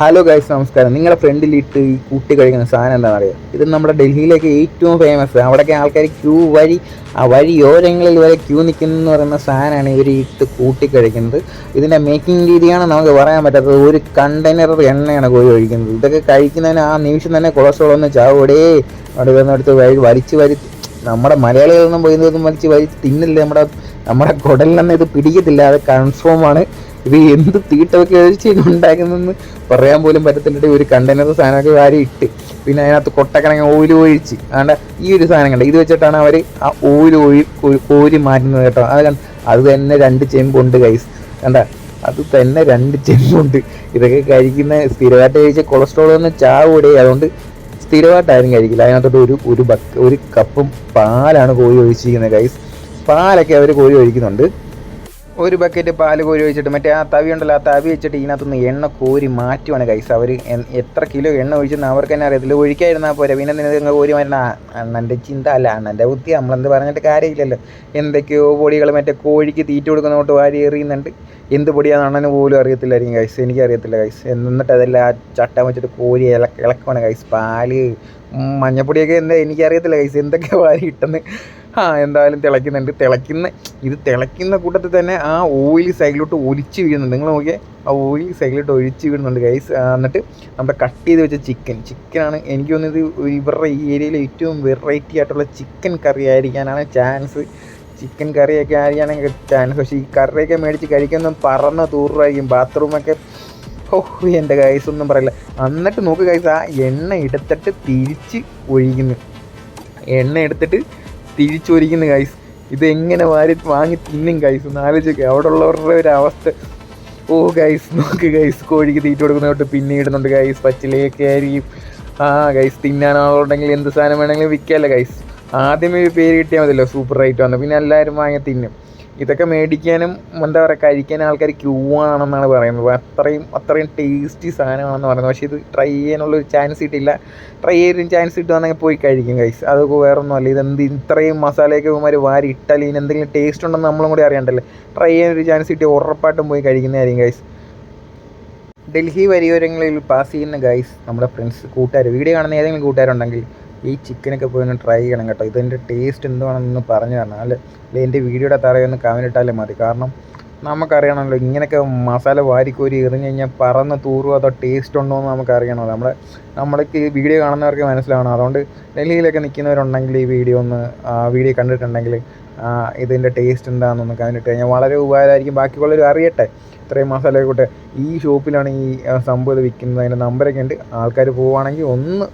Hello guys നമസ്കാരം. നിങ്ങളുടെ ഫ്രണ്ടിലിട്ട് ഈ കൂട്ടി കഴിക്കുന്ന സാധനം എന്താണെന്ന് അറിയാം ഇത് നമ്മുടെ ഡൽഹിയിലേക്ക് ഏറ്റവും ഫേമസ് അവിടെയൊക്കെ ആൾക്കാർ ക്യൂ വഴി ആ വഴിയോരങ്ങളിൽ വരെ ക്യൂ നിൽക്കുന്നു പറയുന്ന സാധനമാണ് ഇവർ ഇട്ട് കൂട്ടി കഴിക്കുന്നത്. ഇതിന്റെ മേക്കിംഗ് രീതിയാണ് നമുക്ക് പറയാൻ പറ്റാത്തത്. ഒരു കണ്ടെയ്നർ എണ്ണയാണ് കോഴി ഒഴിക്കുന്നത് ഇതൊക്കെ കഴിക്കുന്നതിന് ആ നിമിഷം തന്നെ കൊളസ്ട്രോൾ ഒന്ന് ചാവോടേ. അവിടെ വന്നെടുത്ത് വഴി വലിച്ച് വരി നമ്മുടെ മലയാളികളൊന്നും പോയി വലിച്ച് വലിച്ച് തിന്നില്ല. നമ്മുടെ നമ്മുടെ കുടലിനൊന്നും ഇത് പിടിക്കത്തില്ല. അത് കൺഫേം ആണ്. ഇത് എന്ത് തീട്ടമൊക്കെ ഒഴിച്ച് ഉണ്ടാക്കുന്നതെന്ന് പറയാൻ പോലും പറ്റത്തില്ല. ഒരു കണ്ടെയ്നർ സാധനമൊക്കെ വാരി ഇട്ട്. പിന്നെ അതിനകത്ത് കൊട്ടക്കണങ്ങ ഓയിൽ ഒഴിച്ച്. ആണ്ട ഈ ഒരു സാധനം കണ്ട? ഇത് വെച്ചിട്ടാണ് അവർ ആ ഓയിൽ ഒഴി കോരി മാറ്റുന്നത് കേട്ടോ. അത് കണ്ട അത് തന്നെ രണ്ട് ചെമ്പുണ്ട് കൈസ് കണ്ട? അത് തന്നെ രണ്ട് ചെമ്പുണ്ട്. ഇതൊക്കെ കഴിക്കുന്ന സ്ഥിരമായിട്ട് കഴിച്ച കൊളസ്ട്രോൾ ഒന്നും ചാവൂടെ അതുകൊണ്ട് സ്ഥിരമായിട്ടായിരുന്നു കഴിക്കില്ല. അതിനകത്തോട്ട് ഒരു ഒരു ബക്ക് ഒരു കപ്പും പാലാണ് കോഴി ഒഴിച്ചിരിക്കുന്നത് കൈസ് പാലൊക്കെ അവർ കോഴി ഒഴിക്കുന്നുണ്ട്. ഒരു ബക്കറ്റ് പാൽ കോരി ഒഴിച്ചിട്ട് മറ്റേ ആ തവി ഉണ്ടല്ലോ ആ തവി വെച്ചിട്ട് ഇതിനകത്തുനിന്ന് എണ്ണ കോരി മാറ്റുവാണ് കൈസ് അവർ എത്ര കിലോ എണ്ണ ഒഴിച്ചെന്ന് അവർക്ക് തന്നെ അറിയത്തില്ല. ഒഴിക്കായിരുന്നാൽ പോരെ. പിന്നെ നിങ്ങൾ കോരി മാറ്റണ അണ്ണന്റെ ചിന്ത അല്ല. അണ്ണന്റെ ബുദ്ധി നമ്മളെന്ത് പറഞ്ഞിട്ട് കാര്യമില്ലല്ലോ. എന്തൊക്കെയോ പൊടികൾ മറ്റേ കോഴിക്ക് തീറ്റ കൊടുക്കുന്നതോട്ട് വാരി എറിയുന്നുണ്ട്. എന്ത് പൊടിയാണെന്ന് അണ്ണന് പോലും അറിയത്തില്ലായിരിക്കും കൈസ് എനിക്കറിയത്തില്ല കൈസ് എന്നിട്ട് അതെല്ലാം ആ ചട്ടം വെച്ചിട്ട് കോരി ഇള ഇളക്കുവാണ് കൈസ് പാൽ മഞ്ഞപ്പൊടിയൊക്കെ എന്താ എനിക്കറിയത്തില്ല കൈസ് എന്തൊക്കെ വാരി ഇട്ടെന്ന്. ആ എന്തായാലും തിളയ്ക്കുന്നുണ്ട്. തിളയ്ക്കുന്ന ഇത് തിളയ്ക്കുന്ന കൂട്ടത്തിൽ തന്നെ ആ ഓയിൽ സൈഡിലോട്ട് ഒലിച്ച് വീഴുന്നുണ്ട്. നിങ്ങൾ നോക്കിയാൽ ആ ഓയിൽ സൈഡിലോട്ട് ഒഴിച്ച് വീഴുന്നുണ്ട് കൈസ് എന്നിട്ട് നമ്മുടെ കട്ട് ചെയ്ത് വെച്ച ചിക്കൻ ചിക്കനാണ് എനിക്ക് തോന്നുന്നത് ഇവരുടെ ഈ ഏരിയയിലെ ഏറ്റവും വെറൈറ്റി ആയിട്ടുള്ള ചിക്കൻ കറി ആയിരിക്കാനാണ് ചാൻസ് ചിക്കൻ കറിയൊക്കെ ആയിരിക്കാനാണ് ചാൻസ് പക്ഷേ ഈ കറിയൊക്കെ മേടിച്ച് കഴിക്കുന്ന പറന്ന് തൂറായിരിക്കും. ബാത്റൂമൊക്കെ ഓ എന്റെ ഗൈസ് ഒന്നും പറയില്ല. എന്നിട്ട് നോക്ക് ഗൈസ് ആ എണ്ണ എടുത്തിട്ട് തിരിച്ച് ഒഴിക്കുന്നു. എണ്ണ എടുത്തിട്ട് തിരിച്ച് ഗൈസ് ഇത് എങ്ങനെ വാരി വാങ്ങി തിന്നും ഗൈസ് ഒന്ന് ആലോചിക്കുക അവിടെ ഉള്ളവരുടെ ഒരു അവസ്ഥ. ഓ ഗൈസ് നോക്ക് ഗൈസ് കോഴിക്ക് തീറ്റ കൊടുക്കുന്നതോട്ട് പിന്നെ ഇടുന്നുണ്ട് ഗൈസ് പച്ചിലേക്ക് ആയിരിക്കും ആ ഗൈസ് തിന്നാനാളുണ്ടെങ്കിൽ എന്ത് സാധനം വേണമെങ്കിലും വിൽക്കാമല്ലോ ഗൈസ് ആദ്യമേ പേര് കിട്ടിയാൽ മതിയല്ലോ സൂപ്പർ റേറ്റ് വന്നു. പിന്നെ എല്ലാവരും വാങ്ങി തിന്നും. ഇതൊക്കെ മേടിക്കാനും എന്താ പറയുക കഴിക്കാനും ആൾക്കാർ ക്യൂ ആണെന്നാണ് പറയുന്നത് അത്രയും അത്രയും ടേസ്റ്റി സാധനമാണെന്ന് പറയുന്നത്. പക്ഷേ ഇത് ട്രൈ ചെയ്യാനുള്ള ഒരു ചാൻസ് കിട്ടില്ല ട്രൈ ചെയ്യാൻ ചാൻസ് കിട്ടുവാണെങ്കിൽ പോയി കഴിക്കും അതൊക്കെ വേറെ ഇത് ഇതെന്ത് ഇത്രയും മസാലയൊക്കെ ഇവന്മാർ വാരി ഇട്ടാൽ ഇതിന് എന്തെങ്കിലും ടേസ്റ്റ് ഉണ്ടെന്ന് നമ്മളും കൂടി അറിയണ്ടല്ലേ? ട്രൈ ചെയ്യാൻ ഒരു ചാൻസ് കിട്ടി ഉറപ്പായിട്ടും പോയി കഴിക്കുന്നതായിരിക്കും കൈസ് ഡൽഹി വരിയോരങ്ങളിൽ പാസ് ചെയ്യുന്ന ഗൈസ് നമ്മുടെ ഫ്രണ്ട്സ് കൂട്ടുകാർ വീഡിയോ കാണുന്ന ഏതെങ്കിലും കൂട്ടുകാരുണ്ടെങ്കിൽ ഈ ചിക്കനൊക്കെ പോയി ഒന്ന് ട്രൈ ചെയ്യണം കേട്ടോ. ഇതിന്റെ ടേസ്റ്റ് എന്തുവാണെന്ന് പറഞ്ഞു തരണം. അല്ലെ? എന്റെ വീഡിയോയുടെ ഒന്ന് കമന്റ് ഇട്ടാലേ മതി. കാരണം നമുക്കറിയണമല്ലോ ഇങ്ങനെയൊക്കെ മസാല വാരിക്കോരി എറിഞ്ഞ് കഴിഞ്ഞാൽ പറന്ന് തൂറുമോ അതോ ടേസ്റ്റ് ഉണ്ടോ എന്ന് നമുക്കറിയണമല്ലോ. നമ്മളെ നമ്മൾക്ക് ഈ വീഡിയോ കാണുന്നവർക്ക് മനസ്സിലാവണം. അതുകൊണ്ട് ഡൽഹിയിലൊക്കെ നിൽക്കുന്നവരുണ്ടെങ്കിൽ ഈ വീഡിയോ ഒന്ന് വീഡിയോ കണ്ടിട്ടുണ്ടെങ്കിൽ ഇതിന്റെ ടേസ്റ്റ് എന്താണെന്നൊന്ന് ഇട്ട് കഴിഞ്ഞാൽ വളരെ ഉപകാരമായിരിക്കും. ബാക്കിയുള്ളവർ അറിയട്ടെ ഇത്രയും മസാല കൂട്ടെ ഈ ഷോപ്പിലാണ് ഈ സംഭവം ഇത് വിൽക്കുന്നത് അതിന്റെ നമ്പറൊക്കെ ഉണ്ട്. ആൾക്കാർ പോവുകയാണെങ്കിൽ ഒന്ന്